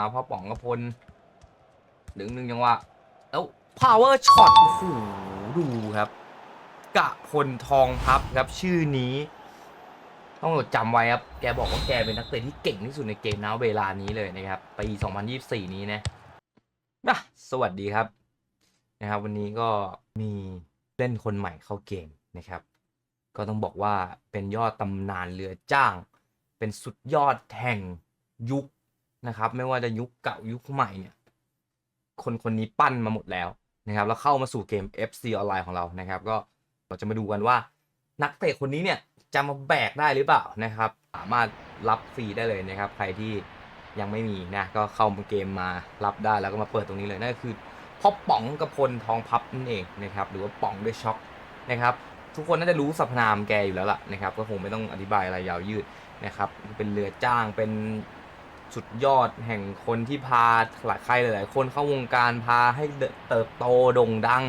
มาพ่อป๋องกระพลหนึ่งหนึ่งจังหวะแล้ว power shot โอ้โหดูครับ กะพลทองพับครับชื่อนี้ ต้องจดจำไว้ครับ แกบอกว่าแกเป็นนักเตะที่เก่งที่สุดในเกมนะเวลานี้เลยนะครับปี 2024 นี้นะนะสวัสดีครับนะครับ วันนี้ก็มีเล่นคนใหม่เข้าเกมนะครับ ก็ต้องบอกว่าเป็นยอดตำนานเรือจ้าง เป็นสุดยอดแห่งยุค นะครับ ไม่ว่าจะยุคเก่ายุคใหม่เนี่ย คนคนนี้ปั้นมาหมดแล้วนะครับ แล้วเข้ามาสู่เกม FC ออนไลน์ของเรานะครับ ก็เราจะมาดูกันว่า นักเตะคนนี้เนี่ยจะมาแบกได้หรือเปล่านะครับ สามารถรับฟรีได้เลยนะครับ ใครที่ยังไม่มีนะก็เข้ามาเกมมารับได้แล้วก็มาเปิดตรงนี้เลยนั่นก็คือพ่อป๋องกระพลทองพับนั่นเองนะครับ หรือว่าป๋องด้วยช็อคนะครับ ทุกคนน่าจะรู้สรรพนามแกอยู่แล้วล่ะนะครับ ก็คงไม่ต้องอธิบายอะไรยาวยืดนะครับ เป็นเรือจ้างเป็น สุดยอดแห่งคนที่พาหลายใครหลาย ๆ คนเข้าวงการพาให้เติบโตโด่งดัง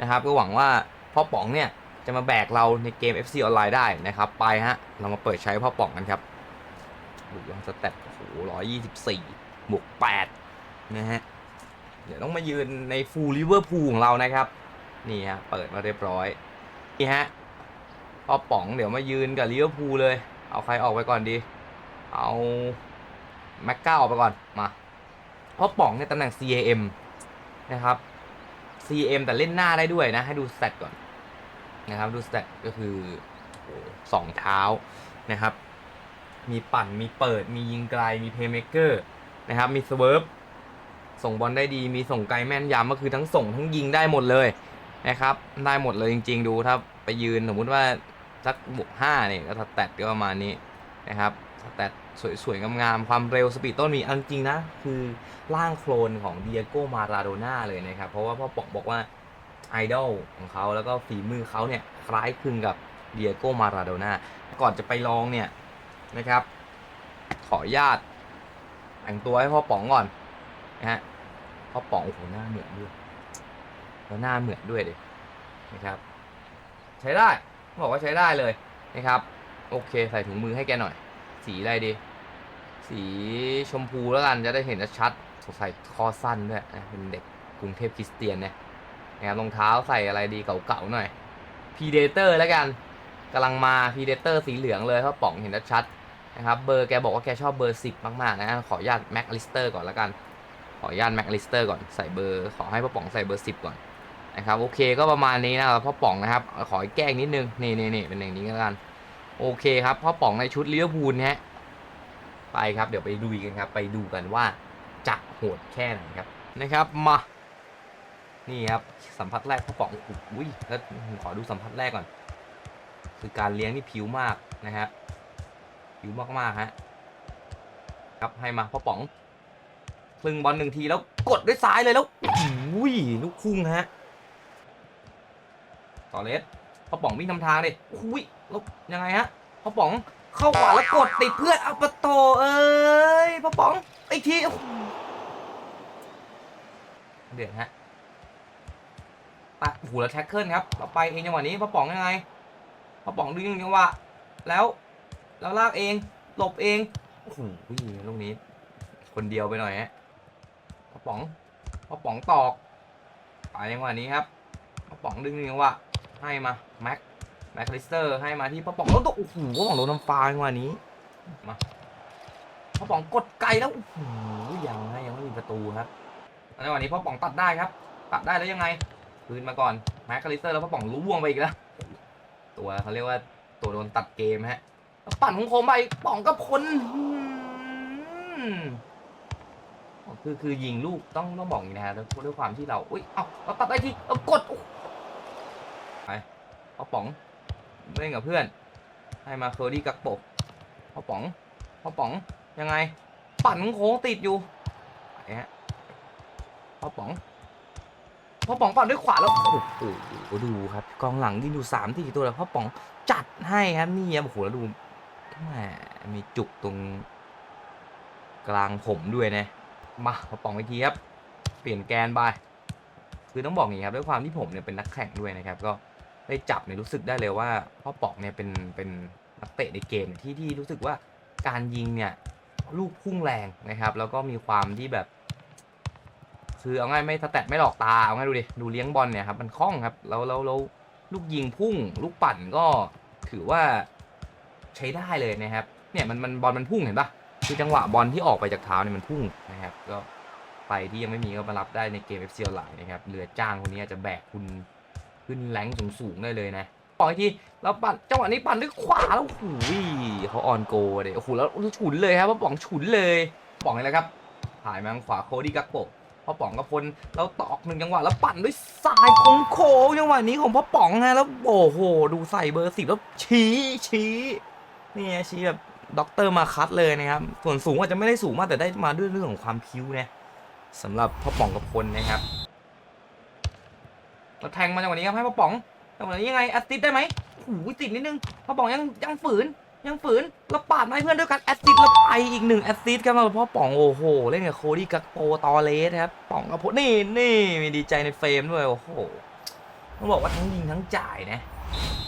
นะครับ ก็หวังว่าพ่อป๋องเนี่ยจะมาแบกเราในเกม FC ออนไลน์ได้นะครับ ไปฮะ เรามาเปิดใช้พ่อป่องกันครับดูยังสเตตโอ้โหร้อยยี่สิบสี่บวกแปดนะฮะ เดี๋ยวต้องมายืนในฟูลลิเวอร์พูลของเรานะครับ นี่ฮะ เปิดมาเรียบร้อย นี่ฮะพ่อป๋องเดี๋ยวมายืนกับลิเวอร์พูลเลย เอาใครออกไปก่อนดี เอา แม็กเก้าออกไปก่อนมาเพ่อป๋องในตำแหน่ง CAM นะครับ CM แต่เล่นหน้าได้ด้วยนะ ให้ดูสเตตก่อนนะครับ ดูสเตตก็คือสองเท้านะครับ มีปั่นมีเปิด มียิงไกล มีเพย์เม k เกอร์นะครับ มีสเวิร์ฟส่งบอลได้ดี มีส่งไกลแม่นยำก็คือทั้งส่งทั้งยิงได้หมดเลยนะครับ ได้หมดเลยจริง ๆ ดูถ้าไปยืนสมมุติว่าสักบวกห้าเนี่ยก็สแตทก็ประมาณนี้นะครับ แตทสวยๆ งามๆ ความเร็วสปีดต้นมีเอาจริงนะ คือร่างโคลนของเดียโกมาราโดน่าเลยนะครับ เพราะว่าพ่อปอกบอกว่าไอดอลของเขาแล้วก็ฝีมือเขาเนี่ย คล้ายคลึงกับเดียโกมาราโดน่าก่อนจะไปลองเนี่ยนะครับ ขออนุญาตแต่งตัวให้พ่อป๋องก่อนนะฮะพ่อป๋องโอ้โหหน้าเหมือนด้วยแล้วหน้าเหมือนด้วยดินะครับ ใช้ได้บอกว่าใช้ได้เลยนะครับ โอเค ใส่ถุงมือให้แกหน่อย สีอะไรดี สีชมพูแล้วกันจะได้เห็นชัดสงสัยคอสั้นด้วยเป็นเด็กกรุงเทพคริสเตียนเนี่ยนะครับรองเท้าใส่อะไรดีเก่าๆหน่อย Predator แล้วกันกำลังมา Predator สีเหลืองเลยเพราะป๋องเห็นชัดนะครับเบอร์แกบอกว่าแกชอบเบอร์ 10 มากๆนะขออนุญาตแม็กลิสเตอร์ก่อนแล้วกัน ขออนุญาตแม็กลิสเตอร์ก่อนใส่เบอร์ขอให้พ่อป๋องใส่เบอร์ 10 ก่อนนะครับโอเคก็ประมาณนี้นะครับพ่อป๋องนะครับขอแก้งนิดนึงนี่นี่นี่เป็นอย่างนี้แล้วกัน โอเคครับพ่อป๋องในชุดลิเวอพูลนะฮะไปครับเดี๋ยวไปดูกันครับ ไปดูกันว่าจะโหดแค่ไหนครับนะครับมานี่ครับสัมผัสแรกพ่อป๋องอุ้ยแล้วขอดูสัมผัสแรกก่อน คือการเลี้ยงนี่ผิวมากนะฮะผิวมากๆฮะครับให้มาพ่อป๋องคลึงบอลหนึ่งทีแล้วกดด้วยซ้ายเลยแล้วอุ้ยลูกคุ้งฮะต่อเลสพ่อป๋องวิ่งทำทางดิอุ้ย ล้วยังไงฮะพ่อป๋องเข้าขวาแล้วกดติดเพื่อนเอาประโตเอ้ยพ่อป๋องอีกทีเดือดฮะปะโอ้โหูแล้วแท็กเกิลครับเราไปเองจังหวะนี้พ่อป๋องยังไงพ่อป๋องดึงจังหวะแล้วแล้วลากเองหลบเองโอ้โหลูกนี้ คนเดียวไปหน่อยฮะพ่อป๋องพ่อป๋องตอกไปจังหวะนี้ครับพ่อป๋องดึงจังหวะให้มาแม็ก แม็กคริสเตอร์ให้มาที่พ่อป๋องแล้วตกโอ้โหพ่อป๋องโดนน้ำฟ้าจังหวะนี้มาพ่อป๋องกดไกลแล้วโอ้โหยังฮะยังไม่มีประตูครับจังหวะนี้พ่อป๋องตัดได้ครับ ตัดได้แล้วยังไงคืนมาก่อนแม็กคลิสเตอร์แล้วพ่อป๋องรู้วงไปอีกแล้ว ตัวเขาเรียกว่าตัวโดนตัดเกมฮะปั่นของโคมไปป๋องก็พ้นคือคือยิงลูกต้องต้องบอกอย่างนี้นะฮะแล้วด้วยความที่เราอุ้ยเอาเราตัดได้ทีเอากดไปพ่อป๋อง เล่นกับเพื่อน ให้มาโคดี้กักโปะพ่อป๋องพ่อป๋องยังไง ปั่นของโค้งติดอยู่ไปฮะพ่อป๋องพ่อป๋องปั่นด้วยขวาแล้วโอ้โหดูครับกองหลังที่ดูสามที่ตัวแล้วพ่อป๋องจัดให้ครับนี่ครับโอ้โหแล้วดูแหมมีจุกตรงกลางผมด้วยนะมาพ่อป๋องอีกทีครับ เปลี่ยนแกนไปคือต้องบอกอย่างนี้ครับด้วยความที่ผมเนี่ยเป็นนักแข่งด้วยนะครับก็ ได้จับเนี่ยรู้สึกได้เลยว่าพ่อปองเนี่ยเป็นเป็นนักเตะในเกมที่ที่รู้สึกว่าการยิงเนี่ยลูกพุ่งแรงนะครับ แล้วก็มีความที่แบบ คือเอาง่ายไม่สแตทไม่หลอกตาเอาง่ายดูดิดูเลี้ยงบอลเนี่ยครับมันคล่องครับแล้วแล้วแล้วลูกยิงพุ่ง ลูกปั่นก็ถือว่าใช้ได้เลยนะครับเนี่ยมันมันบอลมันพุ่งเห็นปะคือจังหวะบอลที่ออกไปจากเท้าเนี่ยมันพุ่งนะครับ ก็ไปที่ยังไม่มีก็มารับได้ในเกม FC ออนไลน์นะครับเรือจ้างคนนี้อาจจะแบกคุณ ขึ้นแรงสูงๆได้เลยนะปล่อยทีแล้วปั่นจังหวะนี้ปั่นด้วยขวาแล้วโอ้โหเขาออนโกเลยโอ้โหแล้วฉุนเลยครับว่าป๋องฉุนเลยป๋องเลยนะครับถ่ายมาทางขวาโคดี้กักโปะพ่อป๋องกับพลแล้วตอกหนึ่งจังหวะแล้วปั่นด้วยสายโค้งโค้งจังหวะนี้ของพ่อป๋องฮะแล้วโอ้โหดูใส่เบอร์สิบแล้วชี้ชี้นี่ชี้แบบด็อกเตอร์มาคัดเลยนะครับส่วนสูงอาจจะไม่ได้สูงมากแต่ได้มาด้วยเรื่องของความพิ้วนะสำหรับพ่อป๋องกับพลนะครับ แล้วแทงมาจังหวะนี้ครับให้พ่อป๋องจังหวะนี้ยังไงแอสซิสได้ไหมโอ้โหติดนิดนึงพ่อป๋องยังยังฝืนยังฝืนแล้วปาดมาให้เพื่อนด้วยกันแอสซิสแล้วไปอีกหนึ่งแอสซิสครับมาพราะป๋องโอ้โหเล่นกับโคดี้กักโปตอเลสครับป๋องกับพนี่นี่มีดีใจในเฟรมด้วยโอ้โหต้องบอกว่าทั้งยิงทั้งจ่ายนะ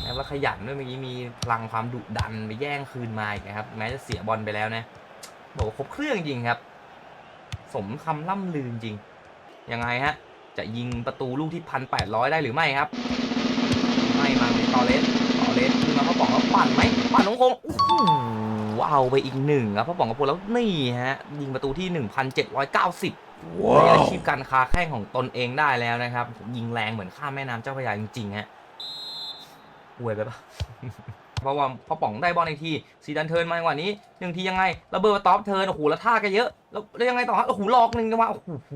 แล้วขยันด้วยเมื่อกี้มีพลังความดุดันไปแย่งคืนมาอีกนะครับแม้จะเสียบอลไปแล้วนะบอกว่าครบเครื่องจริงครับ สมคำล่ำลือจริงยังไงฮะ จะยิงประตูลูกที่พันแปดร้อยได้หรือไม่ครับ ไม่มาในตอเลสตอเลสขึ้นมาพ่อป๋องแล้วปั่นไหมปั่นของคงโอ้โหเอาไปอีกหนึ่งครับพ่อป๋องกับพลแล้วนี่ฮะ ยิงประตูที่1,790ว้อยเก้าสิบวอาชีพการค้าแข้งของตนเองได้แล้วนะครับ ยิงแรงเหมือนข้ามแม่น้ำเจ้าพระยาจริงๆฮะอวยไปปะ เพราะว่าพ่อป๋องได้บอลในทีซีดันเทิร์นมาจังหวะนี้หนึ่งทียังไงระเบิดตอปเทิร์นโอ้โหแล้วท่าแก็เยอะแล้วแล้วยังไงต่อฮะโอ้โหหลอกหนึ่งจังหวะโอ้โห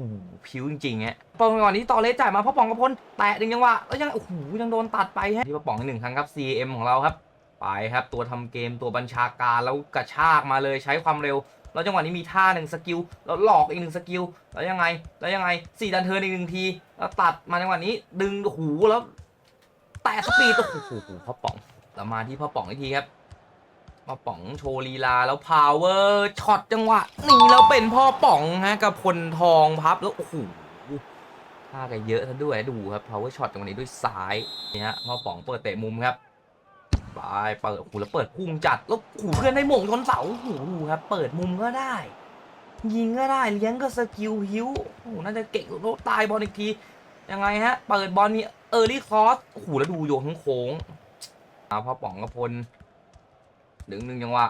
ผิวจริงๆฮะปองจังหวะนี้ต่อเลสจ่ายมาพ่อป๋องกับพลแตะหนึ่งจังหวะแล้วยังโอ้โหยังโดนตัดไปฮะที่พ่อป๋องอีกหนึ่งครั้งครับ CM ของเราครับไปครับตัวทำเกมตัวบัญชาการแล้วกระชากมาเลยใช้ความเร็วแล้วจังหวะนี้มีท่าหนึ่งสกิลแล้วหลอกอีกหนึ่งสกิลแล้วยังไง แล้วยังไงสี่ดันเทิร์นอีกหนึ่งทีแล้วตัดมาจังหวะนี้ดึงโอ้โหแล้ว แตะสปีดโอ้โหพ่อป๋อง แล้วมาที่พ่อป๋องอีกทีครับพ่อป๋องโชว์ลีลาแล้วพาวเวอร์ช็อตจังหวะนี่แล้วเป็นพ่อป๋องฮะกับพลทองพับแล้วโอ้โหท่ากันเยอะซะด้วยดูครับพาวเวอร์ช็อตจังหวะนี้ด้วยซ้ายนี่ฮะพ่อป๋องเปิดเตะมุมครับไปเปิดโอ้โหแล้วเปิดพุ่งจัดแล้วโอ้โหเพื่อนได้หม่งชนเสาโอ้โหดูครับเปิดมุมก็ได้ยิงก็ได้เลี้ยงก็สกิลฮิวโอ้โหน่าจะเก่งแล้วตายบอลอีกทียังไงฮะ เปิดบอลนี่เออร์ลี่คอสโอ้โหแล้วดูโยงทั้งโค้ง อ่าพ่อป๋องกับพลหนึ่งหนึ่งจังหวะ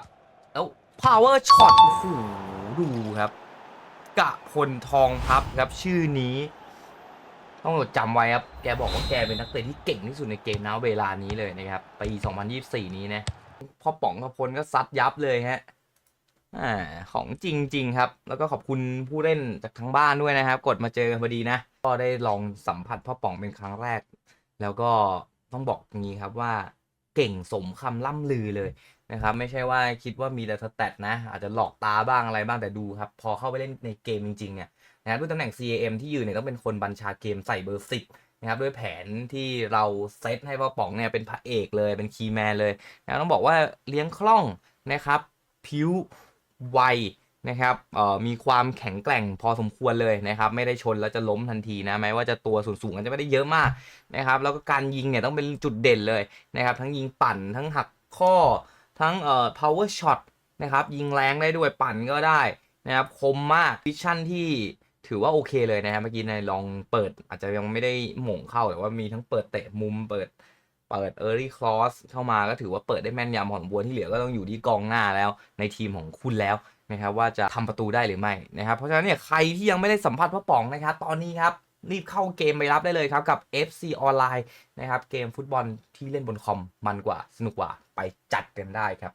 แล้ว power shot โอ้โหดูครับ กะพลทองพับครับชื่อนี้ ต้องจดจำไว้ครับ แกบอกว่าแกเป็นนักเตะที่เก่งที่สุดในเกมนะเวลานี้เลยนะครับปี 2024 นี้นะพ่อป๋องกับพลก็ซัดยับเลยฮะอ่าของจริงจริงๆครับ แล้วก็ขอบคุณผู้เล่นจากทั้งบ้านด้วยนะครับ กดมาเจอกันพอดีนะ ก็ได้ลองสัมผัสพ่อป๋องเป็นครั้งแรก แล้วก็ต้องบอกอย่างนี้ครับว่า เก่งสมคำล่ำลือเลยนะครับไม่ใช่ว่าคิดว่ามีแต่สแตทนะ อาจจะหลอกตาบ้างอะไรบ้างแต่ดูครับ พอเข้าไปเล่นในเกมจริงๆเนี่ยนะครับด้วยตำแหน่ง CAM ที่ยืนเนี่ยต้องเป็นคนบัญชาเกมใส่เบอร์สิบนะครับด้วยแผนที่เราเซตให้พ่อป๋องเนี่ยเป็นพระเอกเลยเป็นคีย์แมนเลยนะต้องบอกว่าเลี้ยงคล่องนะครับ ผิวไว นะครับเออมีความแข็งแกร่งพอสมควรเลยนะครับไม่ได้ชนแล้วจะล้มทันทีนะแม้ว่าจะตัวสูงๆอาจจะไม่ได้เยอะมากนะครับแล้วก็การยิงเนี่ยต้องเป็นจุดเด่นเลยนะครับทั้งยิงปั่นทั้งหักข้อทั้งเอ่อ power shot นะครับยิงแรงได้ด้วยปั่นก็ได้นะครับคมมากวิชั่นที่ถือว่าโอเคเลยนะครับเมื่อกี้ในลองเปิดอาจจะยังไม่ได้หม่งเข้าแต่ว่ามีทั้งเปิดเตะมุมเปิดเปิด early cross เข้ามาก็ถือว่าเปิดได้แม่นยำของบัวที่เหลือก็ต้องอยู่ที่กองหน้าแล้วในทีมของคุณแล้ว นะครับว่าจะทำประตูได้หรือไม่นะครับเพราะฉะนั้นเนี่ยใครที่ยังไม่ได้สัมผัสพ่อป๋องนะครับตอนนี้ครับรีบเข้าเกมไปรับได้เลยครับกับ FC ออนไลน์นะครับเกมฟุตบอลที่เล่นบนคอมมันกว่าสนุกกว่าไปจัดกันได้ครับ